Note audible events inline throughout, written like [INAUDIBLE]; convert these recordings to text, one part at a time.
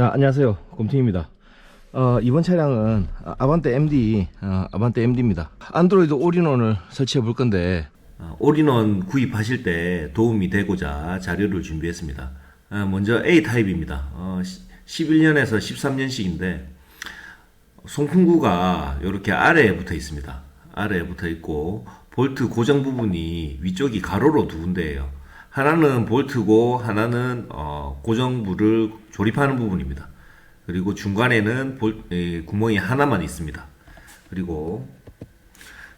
자, 안녕하세요. 곰팅입니다. 어, 이번 차량은 아- 아반떼 MD, 어, 아반떼 MD입니다. 안드로이드 올인원을 설치해 볼 건데, 어, 올인원 구입하실 때 도움이 되고자 자료를 준비했습니다. 어, 먼저 A 타입입니다. 어, 11년에서 13년식인데 송풍구가 이렇게 아래에 붙어 있습니다. 아래에 붙어 있고 볼트 고정 부분이 위쪽이 가로로 두 군데예요. 하나는 볼트고 하나는 어, 고정부를 조립하는 부분입니다. 그리고 중간에는 볼- 에, 구멍이 하나만 있습니다. 그리고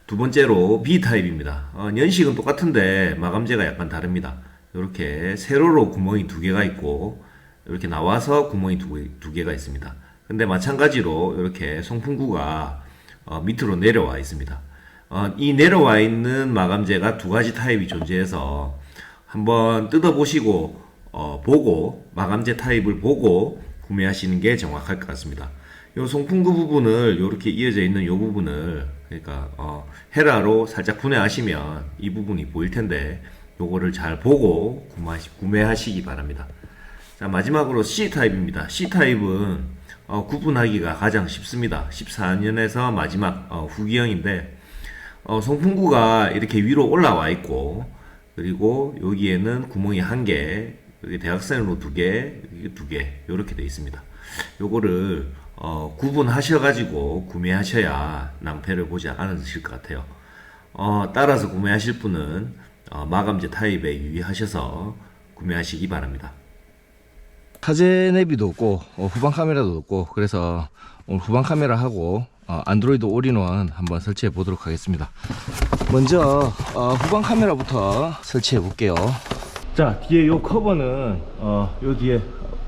두 번째로 B 타입입니다. 어, 연식은 똑같은데 마감재가 약간 다릅니다. 이렇게 세로로 구멍이 두 개가 있고 이렇게 나와서 구멍이 두, 개- 두 개가 있습니다. 근데 마찬가지로 이렇게 송풍구가 어, 밑으로 내려와 있습니다. 어, 이 내려와 있는 마감재가 두 가지 타입이 존재해서 한번 뜯어보시고 어, 보고 마감재 타입을 보고 구매하시는 게 정확할 것 같습니다. 요 송풍구 부분을 이렇게 이어져 있는 요 부분을 그러니까 어, 헤라로 살짝 분해하시면 이 부분이 보일 텐데 요거를 잘 보고 구매하시, 구매하시 기 바랍니다. 자 마지막으로 C 타입입니다. C 타입은 어, 구분하기가 가장 쉽습니다. 14년에서 마지막 어, 후기형인데 어, 송풍구가 이렇게 위로 올라와 있고 그리고 여기에는 구멍이 한 개, 여기 대각선으로 두 개, 여기 두 개, 이렇게 돼 있습니다. 요거를 어, 구분하셔가지고 구매하셔야 낭패를 보지 않으실 것 같아요. 어, 따라서 구매하실 분은 어, 마감재 타입에 유의하셔서 구매하시기 바랍니다. 사제 내비도 없고, 어, 후방 카메라도 없고, 그래서 오늘 후방 카메라 하고, 어, 안드로이드 올인원 한번 설치해 보도록 하겠습니다. 먼저, 어, 후방 카메라부터 설치해 볼게요. 자, 뒤에 요 커버는, 어, 요 뒤에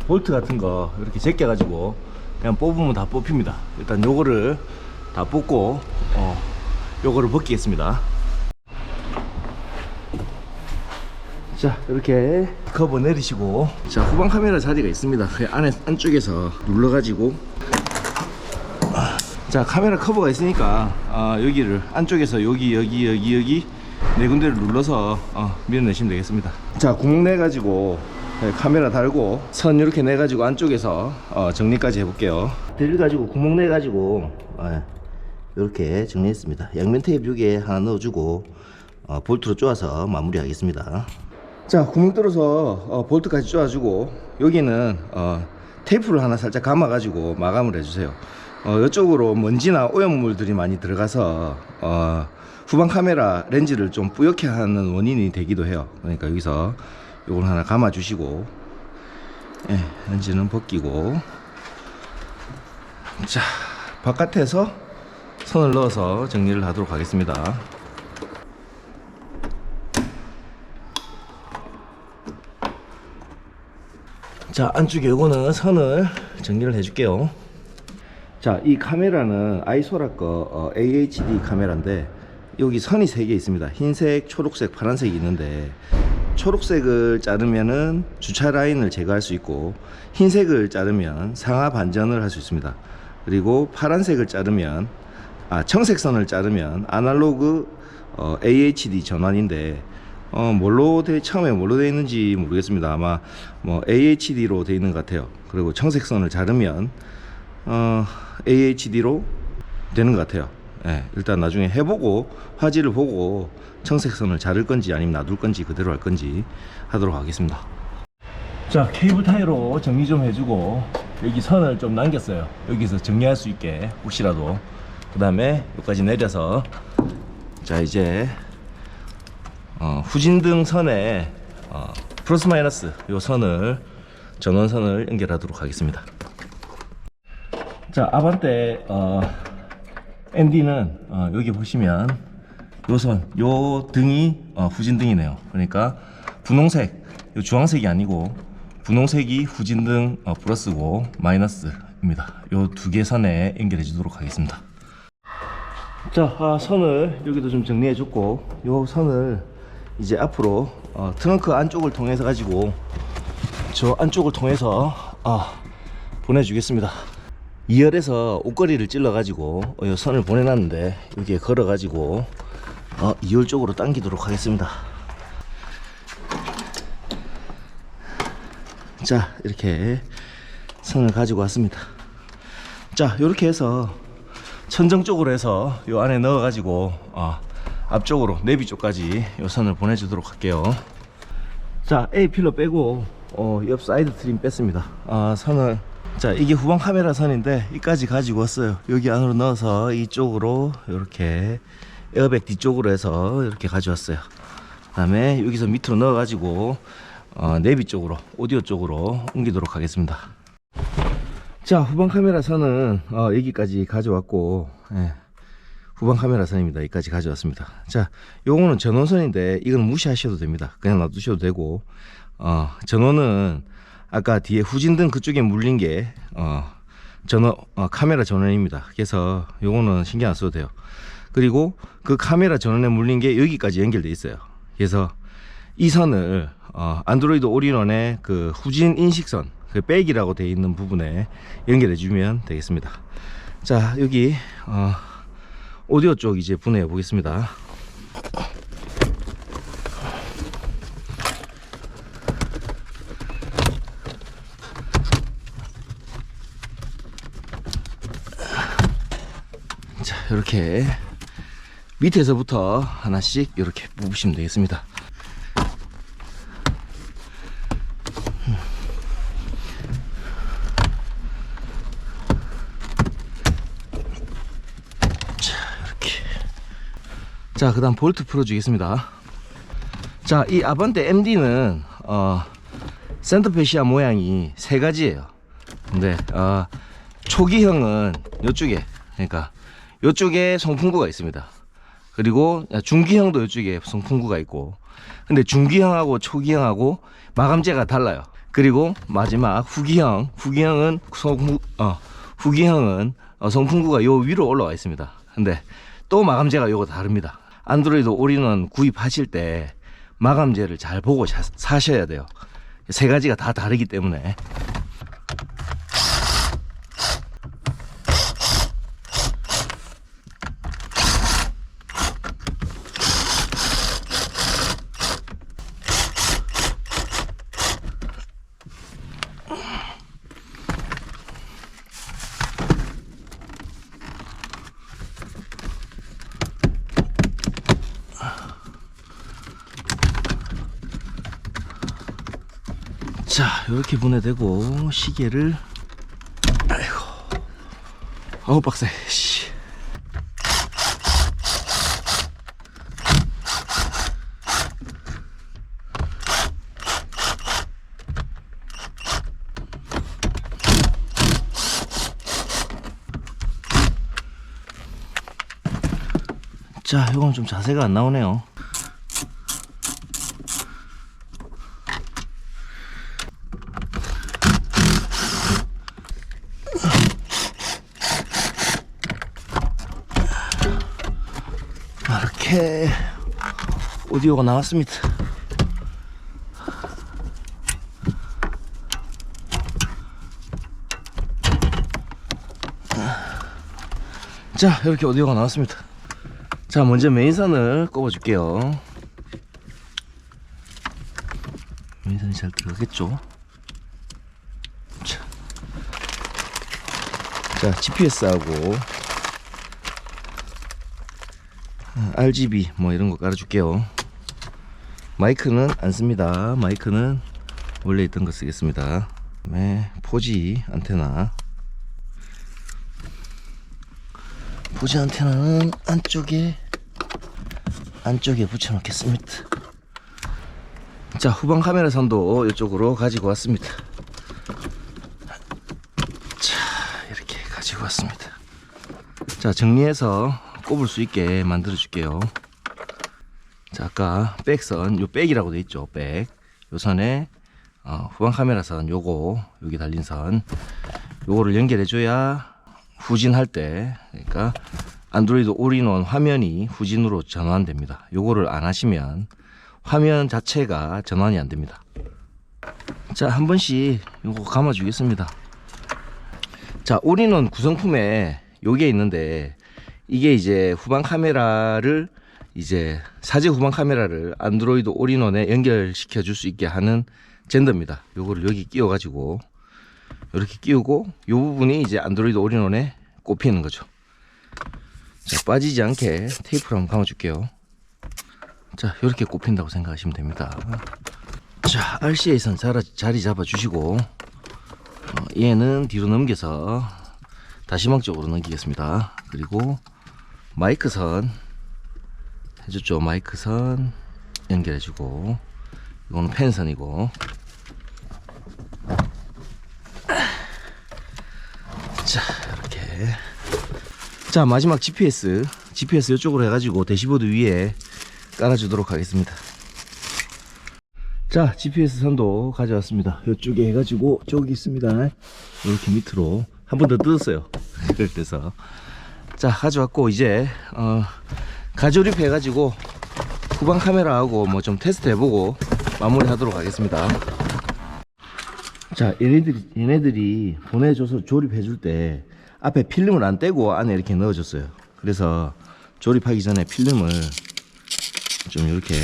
볼트 같은 거 이렇게 제껴 가지고, 그냥 뽑으면 다 뽑힙니다. 일단 요거를 다 뽑고, 어, 요거를 벗기겠습니다. 자 이렇게 커버 내리시고 자 후방 카메라 자리가 있습니다 그 안에 안쪽에서 눌러 가지고 자 카메라 커버가 있으니까 아, 여기를 안쪽에서 여기 여기 여기 여기 네 군데를 눌러서 어, 밀어내시면 되겠습니다 자 구멍 내 가지고 네, 카메라 달고 선 이렇게 내 가지고 안쪽에서 어, 정리까지 해볼게요. 드릴 가지고 구멍 내 가지고 이렇게 정리했습니다. 양면 테이프 여기에 하나 넣어주고 어, 볼트로 쪼아서 마무리 하겠습니다. 자 구멍 뚫어서 어, 볼트까지 쪼아주고 여기는 어, 테이프를 하나 살짝 감아 가지고 마감을 해주세요 어, 이쪽으로 먼지나 오염물들이 많이 들어가서 어, 후방 카메라 렌즈를 좀 뿌옇게 하는 원인이 되기도 해요. 그러니까 여기서 요걸 하나 감아 주시고 예, 렌즈는 벗기고. 자 바깥에서 선을 넣어서 정리를 하도록 하겠습니다. 자 안쪽에 요거는 선을 정리를 해 줄게요 자 이 카메라는 아이소라 거 어, AHD 카메라인데 여기 선이 세 개 있습니다 흰색 초록색 파란색이 있는데 초록색을 자르면은 주차 라인을 제거할 수 있고 흰색을 자르면 상하 반전을 할 수 있습니다 그리고 파란색을 자르면 아 청색선을 자르면 아날로그 어, AHD 전환인데 어, 뭘로 돼, 처음에 뭘로 되어 있는지 모르겠습니다. 아마 뭐 AHD로 되어 있는 것 같아요. 그리고 청색선을 자르면 어, AHD로 되는 것 같아요. 예, 일단 나중에 해보고 화질을 보고 청색선을 자를 건지 아니면 놔둘 건지 그대로 할 건지 하도록 하겠습니다. 자 케이블 타이로 정리 좀 해주고 여기 선을 좀 남겼어요. 여기서 정리할 수 있게 혹시라도 그 다음에 여기까지 내려서 자 이제 어, 후진등 선에 어, 플러스 마이너스 요 선을 전원선을 연결하도록 하겠습니다. 자 아반떼 어, MD는 어, 여기 보시면 요 선, 요 등이 어, 후진등이네요. 그러니까 분홍색, 요 주황색이 아니고 분홍색이 후진등 어, 플러스고 마이너스입니다. 요 두 개 선에 연결해 주도록 하겠습니다. 자, 아, 선을 여기도 좀 정리해 줬고, 요 선을 이제 앞으로 어, 트렁크 안쪽을 통해서 가지고 저 안쪽을 통해서 아, 보내주겠습니다. 2열에서 옷걸이를 찔러 가지고 어, 요 선을 보내놨는데 여기에 걸어 가지고 어, 2열 쪽으로 당기도록 하겠습니다. 자, 이렇게 선을 가지고 왔습니다. 자, 이렇게 해서 천정 쪽으로 해서 요 안에 넣어 가지고 어, 앞쪽으로 내비 쪽까지 요 선을 보내주도록 할게요. 자, A 필러 빼고 어, 옆 사이드 트림 뺐습니다. 아, 선을 자, 이게 후방 카메라 선인데 이까지 가지고 왔어요. 여기 안으로 넣어서 이쪽으로 이렇게 에어백 뒤쪽으로 해서 이렇게 가져왔어요. 그 다음에 여기서 밑으로 넣어 가지고 어, 내비 쪽으로 오디오 쪽으로 옮기도록 하겠습니다. 자 후방 카메라 선은 어, 여기까지 가져왔고 예, 후방 카메라 선입니다. 여기까지 가져왔습니다. 자 요거는 전원선인데 이건 무시하셔도 됩니다. 그냥 놔두셔도 되고 어, 전원은 아까 뒤에 후진등 그쪽에 물린 게 어, 전원 어, 카메라 전원입니다. 그래서 요거는 신경 안 써도 돼요. 그리고 그 카메라 전원에 물린 게 여기까지 연결돼 있어요. 그래서 이 선을 어, 안드로이드 올인원의 그 후진 인식선 그 백이라고 되어 있는 부분에 연결해 주면 되겠습니다. 자 여기 어, 오디오 쪽 이제 분해해 보겠습니다. 자 이렇게 밑에서부터 하나씩 이렇게 뽑으시면 되겠습니다. 자 이렇게 자 그 다음 볼트 풀어주겠습니다. 자 이 아반떼 MD는 어, 센터페시아 모양이 세 가지예요. 근데 어, 초기형은 이쪽에 그러니까 이쪽에 송풍구가 있습니다. 그리고 중기형도 이쪽에 송풍구가 있고 근데 중기형하고 초기형하고 마감재가 달라요. 그리고 마지막 후기형 후기형은 송 어, 후기형은 어, 송풍구가 요 위로 올라와 있습니다. 근데 또 마감재가 요거 다릅니다. 안드로이드 올인원 구입하실 때 마감재를 잘 보고 사, 사셔야 돼요. 세 가지가 다 다르기 때문에 자 이렇게 분해되고 시계를. 아이고. 어우 빡세 씨. 자 이건 좀 자세가 안 나오네요 이렇게 오디오가 나왔습니다. 자, 이렇게 오디오가 나왔습니다. 자, 먼저 메인선을 꼽아 줄게요. 메인선이 잘 들어가겠죠? 자, 자 GPS하고 RGB 뭐 이런 거 깔아줄게요. 마이크는 안 씁니다. 마이크는 원래 있던 거 쓰겠습니다. 그다음에 포지 안테나. 포지 안테나는 안쪽에 안쪽에 붙여놓겠습니다. 자 후방 카메라 선도 이쪽으로 가지고 왔습니다. 자 이렇게 가지고 왔습니다. 자 정리해서 꼽을 수 있게 만들어 줄게요. 자, 아까 백선, 요 백이라고 돼 있죠. 백. 요 선에 어, 후방 카메라 선 요거 여기 달린 선 요거를 연결해 줘야 후진할 때 그러니까 안드로이드 올인원 화면이 후진으로 전환됩니다. 요거를 안 하시면 화면 자체가 전환이 안 됩니다. 자, 한 번씩 요거 감아 주겠습니다. 자, 올인원 구성품에 요게 있는데 이게 이제 후방 카메라를 이제 사제 후방 카메라를 안드로이드 올인원에 연결시켜 줄 수 있게 하는 젠더입니다. 요거를 여기 끼워 가지고 이렇게 끼우고 이 부분이 이제 안드로이드 올인원에 꼽히는 거죠. 자, 빠지지 않게 테이프를 한번 감아 줄게요. 자, 이렇게 꼽힌다고 생각하시면 됩니다. 자, RCA선 자리, 자리 잡아 주시고, 어, 얘는 뒤로 넘겨서 다시막 쪽으로 넘기겠습니다. 그리고 마이크 선 해줬죠. 마이크 선 연결해주고, 이거는 펜선이고, 자, 이렇게. 자, 마지막 GPS. GPS 이쪽으로 해가지고 대시보드 위에 깔아주도록 하겠습니다. 자, GPS 선도 가져왔습니다. 이쪽에 해가지고 저기 있습니다. 이렇게 밑으로 한 번 더 뜯었어요. [LAUGHS] 그래서 자 가져왔고 이제 어, 가조립 해가지고 후방 카메라하고 뭐 좀 테스트 해보고 마무리하도록 하겠습니다. 자, 얘네들이, 얘네들이 보내줘서 조립해줄 때 앞에 필름을 안 떼고 안에 이렇게 넣어줬어요. 그래서 조립하기 전에 필름을 좀 이렇게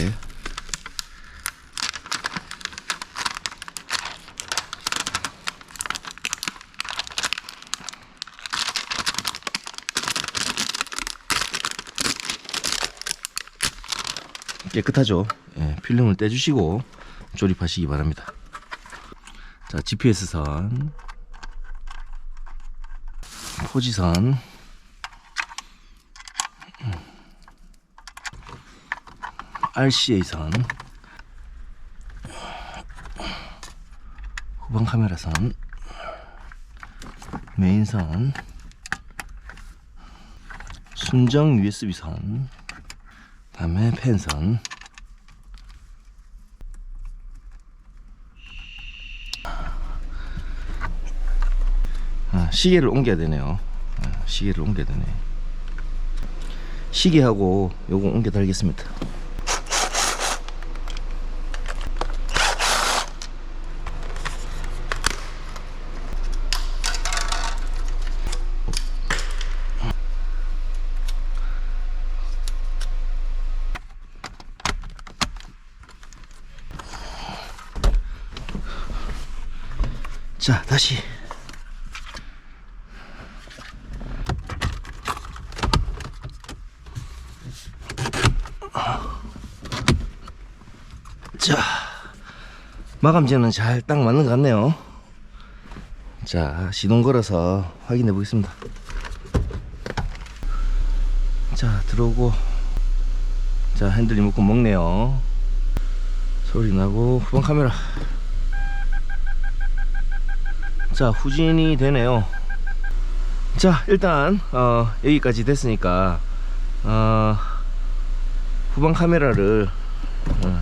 깨끗하죠. 예, 필름을 떼주시고 조립하시기 바랍니다. 자, GPS 선, 포지선, RCA 선, 후방 카메라 선, 메인 선, 순정 USB 선, 다음에 펜선, 아, 시계를 옮겨야 되네요. 아, 시계를 옮겨야 되네. 시계하고 요거 옮겨 달겠습니다. 자, 다시 자, 마감재는 잘 딱 맞는 것 같네요. 자, 시동 걸어서 확인해 보겠습니다. 자, 들어오고. 자, 핸들 리모컨 먹네요. 소리 나고, 후방 카메라. 자, 후진이 되네요. 자, 일단, 어, 여기까지 됐으니까, 어, 후방 카메라를, 어,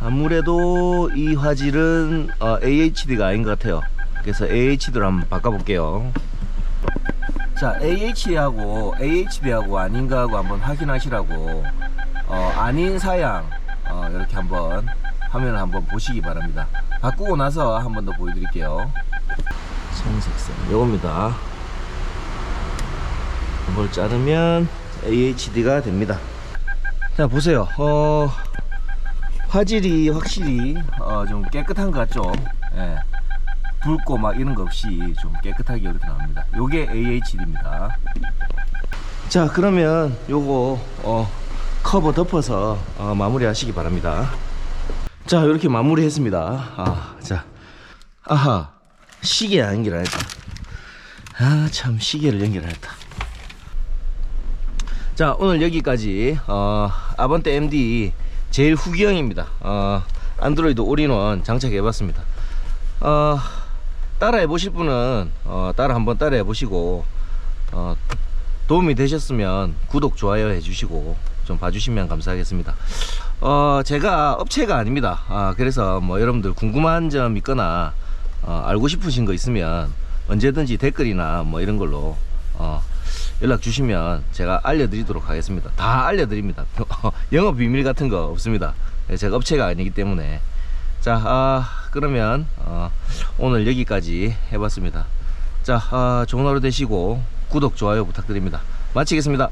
아무래도 이 화질은 어, AHD가 아닌 것 같아요. 그래서 AHD로 한번 바꿔볼게요. 자, AHD하고 AHD하고 아닌가 하고 한번 확인하시라고 어, 아닌 사양 어, 이렇게 한번 화면을 한번 보시기 바랍니다. 바꾸고 나서 한 번 더 보여드릴게요. 청색선 요겁니다. 이걸 자르면 AHD가 됩니다. 자 보세요. 어 화질이 확실히 어, 좀 깨끗한 것 같죠? 예. 붉고 막 이런 거 없이 좀 깨끗하게 이렇게 나옵니다. 요게 AHD입니다. 자, 그러면 요거 어, 커버 덮어서 어, 마무리 하시기 바랍니다. 자, 이렇게 마무리했습니다. 아, 자, 아하, 시계 안 연결했다. 아, 참 시계를 연결했다. 자 오늘 여기까지 어, 아번떼 MD 제일 후기형입니다 어, 안드로이드 올인원 장착해봤습니다 어, 따라 해 보실 분은 어, 따라 한번 따라 해 보시고 어, 도움이 되셨으면 구독 좋아요 해주시고 좀 봐주시면 감사하겠습니다 어, 제가 업체가 아닙니다 아, 그래서 뭐 여러분들 궁금한 점 있거나 어, 알고 싶으신 거 있으면 언제든지 댓글이나 뭐 이런 걸로 어, 연락 주시면 제가 알려드리도록 하겠습니다. 다 알려드립니다. [LAUGHS] 영업 비밀 같은 거 없습니다. 예, 제가 업체가 아니기 때문에. 자, 아, 그러면 어, 오늘 여기까지 해봤습니다. 자, 아, 좋은 하루 되시고 구독, 좋아요 부탁드립니다. 마치겠습니다.